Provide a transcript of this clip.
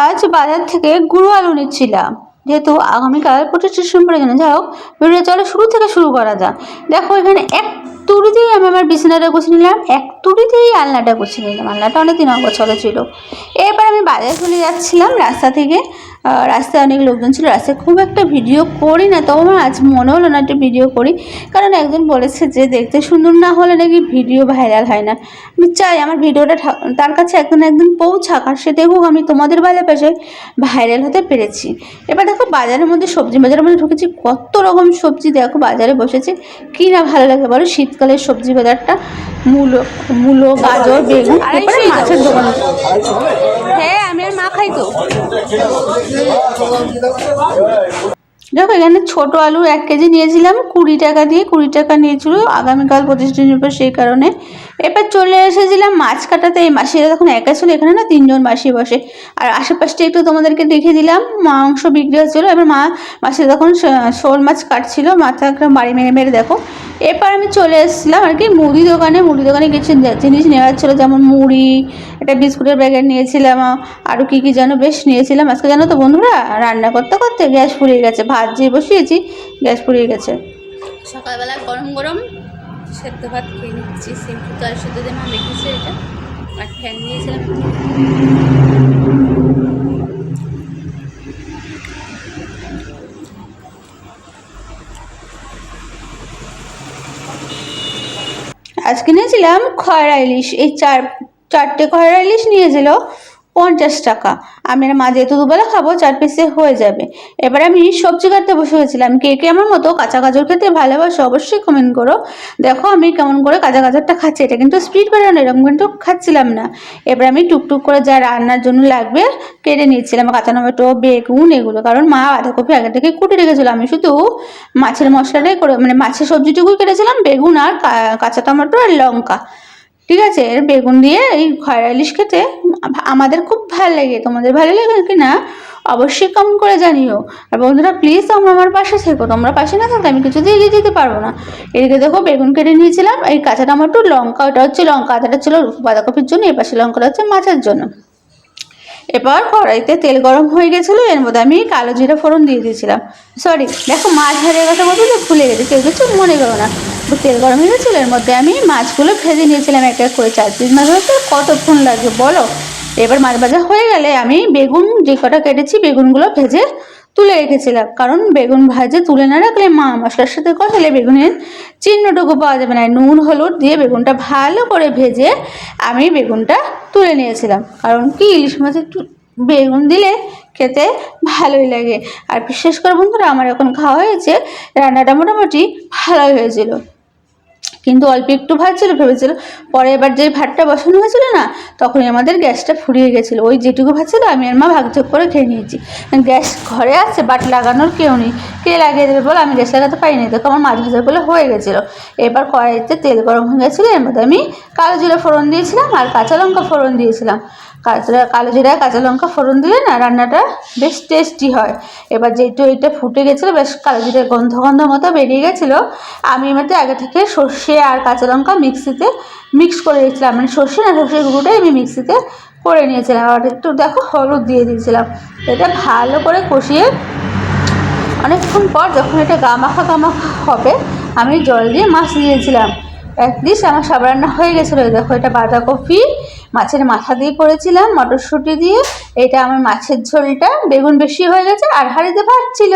আজ বাজার থেকে গুঁড়ো আলু নিচ্ছিলাম। যেহেতু আগামীকাল পঁচিশ ডিসেম্বরের জন্য যাই হোক ভিডিও চলে শুরু থেকে শুরু করা যাক। দেখো, এখানে এক তুড়িতেই আমি আমার বিছানাটা গুছিয়ে নিলাম, এক তুড়িতেই আলনাটা গুছিয়ে নিলাম। আলনাটা অনেক দিন অগোছালো ছিল। এরপর আমি বাজার চলে যাচ্ছিলাম রাস্তা থেকে। রাস্তায় অনেক লোকজন ছিল রাস্তায় খুব একটা ভিডিও করি না তবে আমার আজ মনে হলো না একটা ভিডিও করি। কারণ একজন বলেছে যে দেখতে সুন্দর না হলে নাকি ভিডিও ভাইরাল হয় না। আমি চাই আমার ভিডিওটা তার কাছে একদিন একদিন পৌঁছাক আর সে দেখুক আমি তোমাদের ভালোবাসে ভাইরাল হতে পেরেছি। এবার দেখো বাজারের মধ্যে সবজি বাজারের মধ্যে ঢুকেছি কত রকম সবজি দেখো বাজারে বসেছে। কি না ভালো লাগে বলো? শীতকালের সবজি বাজারটা মূলো মূলো গাজর বেগুন মাছের দোকান। হ্যাঁ খাই তো দেখো, এখানে ছোট আলু এক কেজি নিয়েছিলাম, কুড়ি টাকা দিয়ে কুড়ি টাকা নিয়েছিল। আগামীকাল পঁচিশ দিনের পর সেই কারণে। এবার চলে এসেছিলাম মাছ কাটাতে। এই মাসিরা তখন একা ছিল, এখানে না তিনজন মাসি বসে। আর আশেপাশটা একটু তোমাদেরকে দেখে দিলাম, মাংস বিক্রি হচ্ছিল। এবার মা, মাসিরা তখন শোল মাছ কাটছিল। মাথা একটা বাড়ি মেরে মেরে দেখো এরপর আমি চলে এসেছিলাম আর কি মুদি দোকানে। মুদি দোকানে কিছু জিনিস নেওয়ার ছিল, যেমন মুড়ি, একটা বিস্কুটের প্যাকেট নিয়েছিলাম আরও কী কী যেন বেশ নিয়েছিলাম। আজকে জানো তো বন্ধুরা, রান্না করতে করতে গ্যাস ফুরিয়ে গেছে, ভাত যে বসিয়েছি, গ্যাস ফুরিয়ে গেছে। সকালবেলা গরম গরম সেদ্ধ ভাত খেয়ে নিচ্ছি সিম্পল তো আর সেদ্ধ দিয়ে মা মেখেছে এটা, আর ফ্যান দিয়েছিলাম আজকে নিয়েছিলাম খয়রা ইলিশ এই চার চারটে খয়রা ইলিশ নিয়েছিল। পঞ্চাশ টাকা। আমি আর মা যেহেতু দুবেলা খাব, চার পিসে হয়ে যাবে। এবার আমি সবজি কাটতে বসে গেছিলাম কে কে আমার মতো কাঁচা গাজর খেতে ভালোবাসো অবশ্যই কমেন্ট করো। দেখো আমি কেমন করে কাঁচা গাজরটা খাচ্ছি, এটা কিন্তু স্পিড বেরোনো এরকম কিন্তু খাচ্ছিলাম না। এবার আমি টুকটুক করে যা রান্নার জন্য লাগবে কেটে নিয়েছিলাম কাঁচা টমেটো, বেগুন এগুলো। কারণ মা বাঁধাকপি আগে থেকে কুটে রেখেছিল। আমি শুধু মাছের মশলাটাই করে মানে মাছের সবজিটুকুই কেটেছিলাম, বেগুন আর কাঁচা টমেটো আর লঙ্কা। ঠিক আছে? এর বেগুন দিয়ে এই খয়রা ইলিশ খেতে আমাদের খুব ভালো লাগে। তোমাদের ভালো লাগে কি না? অবশ্যই কমেন্ট করে জানিও। আর বন্ধুরা প্লিজ তোমরা আমার পাশে থেকো। তোমরা পাশে না থাকলে আমি কিছুতেই এগিয়ে যেতে পারব না। এদিকে দেখো, বেগুন কেটে নিয়েছিলাম। এই কাঁচা টমেটো লঙ্কা, ওটা হচ্ছে লঙ্কা, আদাটা ছিল বাঁধাকপির জন্য এই পাশে লঙ্কাটা হচ্ছে মাছের জন্য। এবার কড়াইতে তেল গরম হয়ে গেছিল, এর মধ্যে আমি কালো জিরা ফোড়ন দিয়ে দিয়েছিলাম। সরি দেখো মাছ ভাজার কথা বলতে ভুলে গেছি। কেউ কিছু মনে করো না। তেল গরম হয়ে গেছিল, এর মধ্যে আমি মাছগুলো ভেজে নিয়েছিলাম এক এক করে, চার পিস মাছ হতে কতক্ষণ লাগবে বলো? এবার মাছ ভাজা হয়ে গেলে আমি বেগুন যে কটা কেটেছি, বেগুনগুলো ভেজে তুলে রেখেছিলাম। কারণ বেগুন ভাজে তুলে না রাখলে মা মশলার সাথে কষালে বেগুনের চিহ্নটুকু পাওয়া যাবে না। নুন, হলুদ দিয়ে বেগুনটা ভালো করে ভেজে আমি বেগুনটা তুলে নিয়েছিলাম। কারণ কি, ইলিশ মাছ একটু বেগুন দিলে খেতে ভালোই লাগে। আর বিশেষ করে বন্ধুরা, আমার এখন খাওয়া হয়েছে, রান্নাটা মোটামুটি ভালোই হয়েছিল। কিন্তু অল্প একটু ভাত ছিল, ভেবেছিল। পরে এবার যে ভাতটা বসানো হয়েছিল না, তখনই আমাদের গ্যাসটা ফুরিয়ে গেছিল। ওই যেটুকু ভাত ছিল, আমি আর মা ভাগযোগ করে খেয়ে নিয়েছি। গ্যাস ঘরে আছে, বাট লাগানোর কেউ নেই। কে লাগিয়ে দেবে বলে আমি গ্যাস লাগাতে পারিনি দেখো আমার মাছ ভাজার বলে হয়ে গেছিল। এবার কড়াইতে তেল গরম হয়ে গেছিল, এর মধ্যে আমি কালো জিরা ফোড়ন দিয়েছিলাম আর কাঁচা লঙ্কা ফোড়ন দিয়েছিলাম। কাঁচা, কালো জিরা কাঁচা লঙ্কা ফোড়ন দিলে না রান্নাটা বেশ টেস্টি হয়। এবার যেহেতু এটা ফুটে গেছিল, বেশ কালো জিরার গন্ধ গন্ধ মতো বেরিয়ে গেছিল, আমি মধ্যে আগে থেকে সর্ষে আর কাঁচা লঙ্কা মিক্সিতে মিক্স করে দিয়েছিলাম। মানে সর্ষে না, সর্ষের গুঁড়োটাই আমি মিক্সিতে করে নিয়েছিলাম। আর একটু দেখো হলুদ দিয়ে দিয়েছিলাম। এটা ভালো করে কষিয়ে অনেকক্ষণ পর যখন এটা গামাখা গামাখা হবে, আমি জল দিয়ে মাছ দিয়েছিলাম অ্যাটলিস্ট আমার সব রান্না হয়ে গেছিল। দেখো, এটা বাঁধাকপি, মাছের মাথা দিয়ে করেছিলাম মটরশুঁটি দিয়ে। এটা আমার মাছের ঝোলটা, বেগুন বেশি হয়ে গেছে, আর হাঁড়িতে ভাত ছিল।